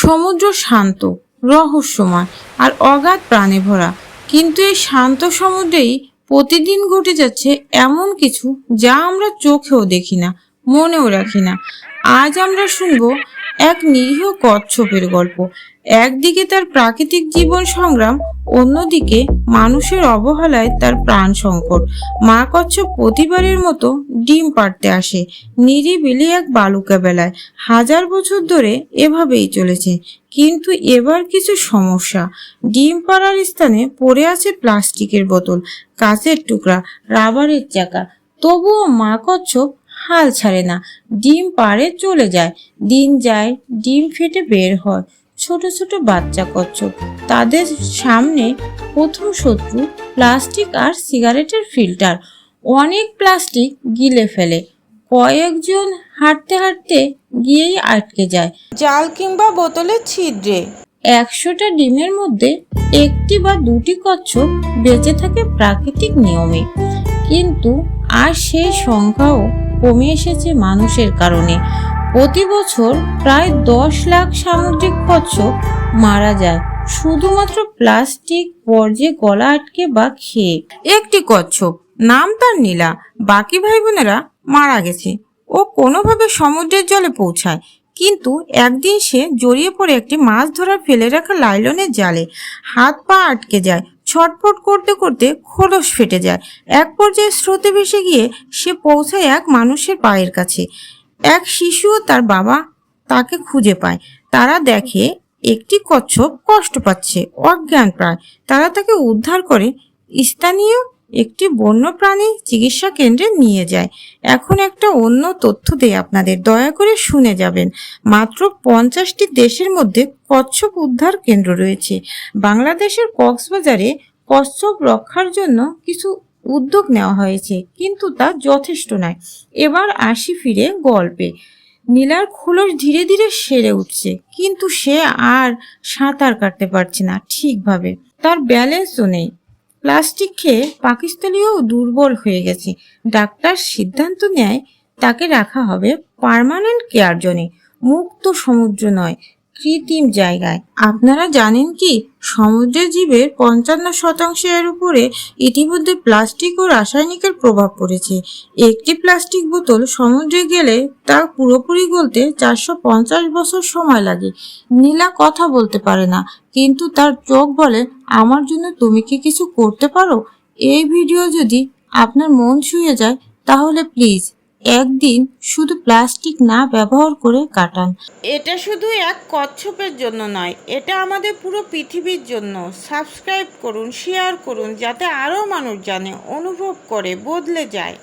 সমুদ্র শান্ত, রহস্যময় আর অগাধ প্রাণে ভরা। কিন্তু এই শান্ত সমুদ্রেই প্রতিদিন ঘটে যাচ্ছে এমন কিছু যা আমরা চোখেও দেখি না, মনেও রাখি না। আজ আমরা শুনব এক নিরীহ কচ্ছপের গল্প। একদিকে তার প্রাকৃতিক জীবন সংগ্রাম, অন্যদিকে মানুষের অবহেলায় তার প্রাণ সংকট। মা কচ্ছপ প্রতিবারের মতো ডিম পাড়তে আসে, নিরিবিলি এক বালুকা বেলায়। হাজার বছর ধরে এভাবেই চলেছে, কিন্তু এবার কিছু সমস্যা। ডিম পাড়ার স্থানে পড়ে আছে প্লাস্টিকের বোতল, কাঁচের টুকরা, রাবারের চাকা। তবুও মা কচ্ছপ হাল ছাড়ে না। ডিম পাড়ে চলে যায়। দিন যায়, ডিম ফেটে বের হয়। ছোট ছোট বাচ্চা কচ্ছপ। তাদের সামনে প্রথম শত্রু প্লাস্টিক আর সিগারেটের ফিল্টার। অনেক প্লাস্টিক গিলে ফেলে। কয়েকজন হাঁটতে হাঁটতে গিয়েই আটকে যায়। জাল কিংবা বোতলে ছিদ্রে। একশোটা ডিমের মধ্যে একটি বা দুটি কচ্ছপ বেঁচে থাকে প্রাকৃতিক নিয়মে। কিন্তু আর সেই সংখ্যাও কমে এসেছে মানুষের কারণে। প্রতি বছর প্রায় দশ লাখ সামুদ্রিক কচ্ছপ মারা যায়। শুধুমাত্র প্লাস্টিক, বর্জ্যে গলা আটকে বা খেয়ে। একটি কচ্ছপ, নাম তার নীলা। বাকি ভাই বোনেরা মারা গেছে। ও কোনোভাবে সমুদ্রের জলে পৌঁছায়। কিন্তু একদিন সে জড়িয়ে পড়ে একটি মাছ ধরার ফেলে রাখা লাইলনের জালে। হাত পা আটকে যায়। ছটফট করতে করতে খোলস ফেটে যায়। এক পর্যায়ে স্রোতে ভেসে গিয়ে সে পৌঁছায় এক মানুষের পায়ের কাছে। এক শিশু ও তার বাবা তাকে খুঁজে পায়। তারা দেখে একটি কচ্ছপ কষ্ট পাচ্ছে অজ্ঞান প্রায় তারা তাকে উদ্ধার করে। স্থানীয় একটি বন্যপ্রাণী চিকিৎসা কেন্দ্রে নিয়ে যায়। এখন একটা অন্য তথ্য দেয় আপনাদের। দয়া করে শুনে যাবেন। মাত্র পঞ্চাশটি দেশের মধ্যে কচ্ছপ উদ্ধার কেন্দ্র রয়েছে। বাংলাদেশের কক্সবাজারে কচ্ছপ রক্ষার জন্য কিছু উদ্যোগ নেওয়া হয়েছে, কিন্তু তা যথেষ্ট নয়। এবার আসি ফিরে গল্পে। নীলার খোলস ধীরে ধীরে সেরে উঠছে, কিন্তু সে আর সাঁতার কাটতে পারছে না ঠিকভাবে। তার ব্যালেন্সও নেই। প্লাস্টিক খেয়ে পাকিস্তানিও দুর্বল হয়ে গেছে। ডাক্তার সিদ্ধান্ত নেয়, তাকে রাখা হবে পার্মানেন্ট কেয়ার জোনে। মুক্ত সমুদ্র নয় কৃত্রিম জায়গায়। আপনারা জানেন কি? সমুদ্রের জীবের পঞ্চান্ন শতাংশের উপরে ইতিমধ্যে প্লাস্টিক ও রাসায়নিকের প্রভাব পড়েছে। একটি প্লাস্টিক বোতল সমুদ্রে গেলে তা পুরোপুরি গলতে চারশো পঞ্চাশ বছর সময় লাগে। নীলা কথা বলতে পারে না, কিন্তু তার চোখ বলে, আমার জন্য তুমি কি কিছু করতে পারো? এই ভিডিও যদি আপনার মন ছুঁয়ে যায়, তাহলে প্লিজ একদিন শুধু প্লাস্টিক না ব্যবহার করে কাটান। এটা শুধু এক কচ্ছপের জন্য নয়, এটা আমাদের পুরো পৃথিবীর জন্য। সাবস্ক্রাইব করুন, শেয়ার করুন, যাতে আরও মানুষ জানে, অনুভব করে, বদলে যায়।